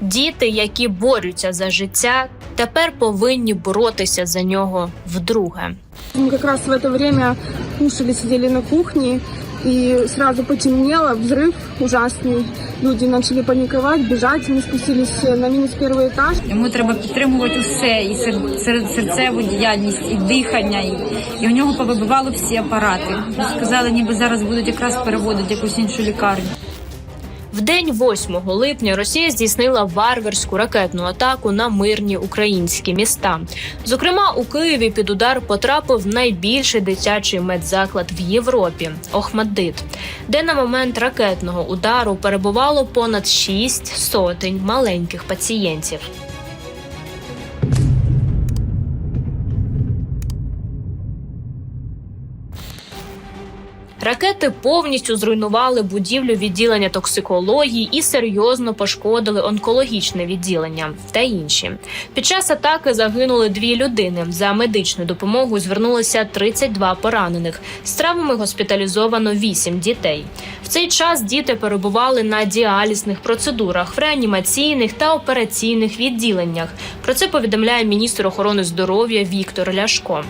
Діти, які борються за життя, тепер повинні боротися за нього вдруге. Мы как раз в это время кушали, сидели на кухне, и сразу потемнело, взрыв ужасный. Люди начали паниковать, бежать, мы спустились на минус первый этаж. Йому треба підтримувати усе, і сер- сер- серцеву діяльність, і дихання, і, і у нього повибивало всі апарати. Сказали, ніби зараз будуть якраз переводити якусь іншу лікарню. В день 8 липня Росія здійснила варварську ракетну атаку на мирні українські міста. Зокрема, у Києві під удар потрапив найбільший дитячий медзаклад в Європі Охмаддит, де на момент ракетного удару перебувало понад 6 сотень маленьких пацієнтів. Ракети повністю зруйнували будівлю відділення токсикології і серйозно пошкодили онкологічне відділення та інші. Під час атаки загинули дві людини. За медичною допомогою звернулися 32 поранених. З травмами госпіталізовано 8 дітей. В цей час діти перебували на діалізних процедурах в реанімаційних та операційних відділеннях. Про це повідомляє міністр охорони здоров'я Віктор Ляшко.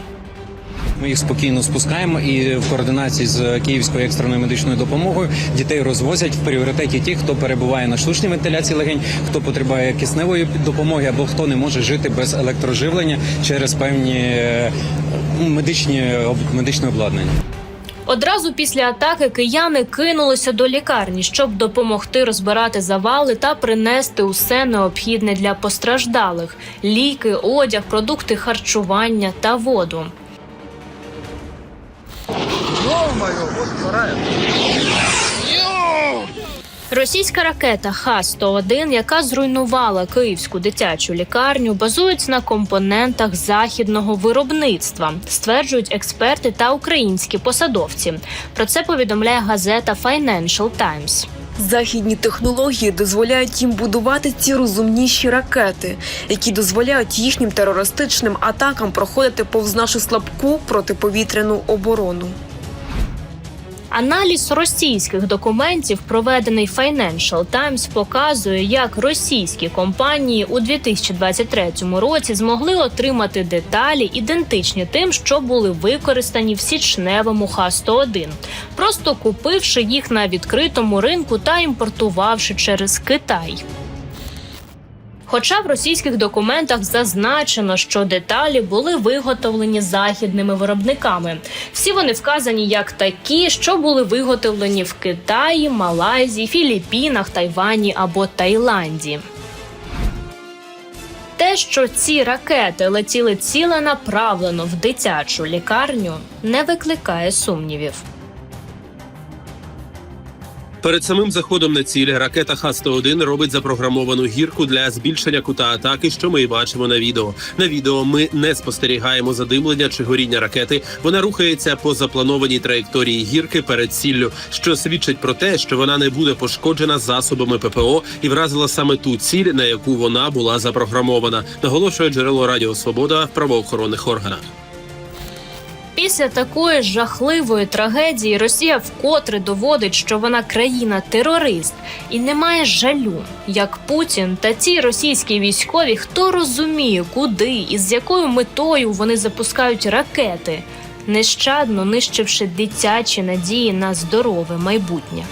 Ми їх спокійно спускаємо і в координації з Київською екстреною медичною допомогою дітей розвозять в пріоритеті ті, хто перебуває на штучній вентиляції легень, хто потребує кисневої допомоги або хто не може жити без електроживлення через певні е, медичні медичне обладнання. Одразу після атаки кияни кинулися до лікарні, щоб допомогти розбирати завали та принести усе необхідне для постраждалих: ліки, одяг, продукти харчування та воду. Російська ракета Х-101, яка зруйнувала київську дитячу лікарню, базується на компонентах західного виробництва, стверджують експерти та українські посадовці. Про це повідомляє газета Financial Times. Західні технології дозволяють їм будувати ці розумніші ракети, які дозволяють їхнім терористичним атакам проходити повз нашу слабку протиповітряну оборону. Аналіз російських документів, проведений Financial Times, показує, як російські компанії у 2023 році змогли отримати деталі, ідентичні тим, що були використані в січневому Х-101, просто купивши їх на відкритому ринку та імпортувавши через Китай. Хоча в російських документах зазначено, що деталі були виготовлені західними виробниками. Всі вони вказані як такі, що були виготовлені в Китаї, Малайзії, Філіппінах, Тайвані або Таїланді. Те, що ці ракети летіли ціленаправлено в дитячу лікарню, не викликає сумнівів. Перед самим заходом на ціль ракета Х-101 робить запрограмовану гірку для збільшення кута атаки, що ми і бачимо на відео. На відео ми не спостерігаємо задимлення чи горіння ракети. Вона рухається по запланованій траєкторії гірки перед ціллю, що свідчить про те, що вона не буде пошкоджена засобами ППО і вразила саме ту ціль, на яку вона була запрограмована. Наголошує джерело Радіо Свобода в правоохоронних органах. Після такої жахливої трагедії Росія вкотре доводить, що вона країна-терорист і не має жалю, як Путін та ці російські військові, хто розуміє, куди і з якою метою вони запускають ракети, нещадно нищивши дитячі надії на здорове майбутнє.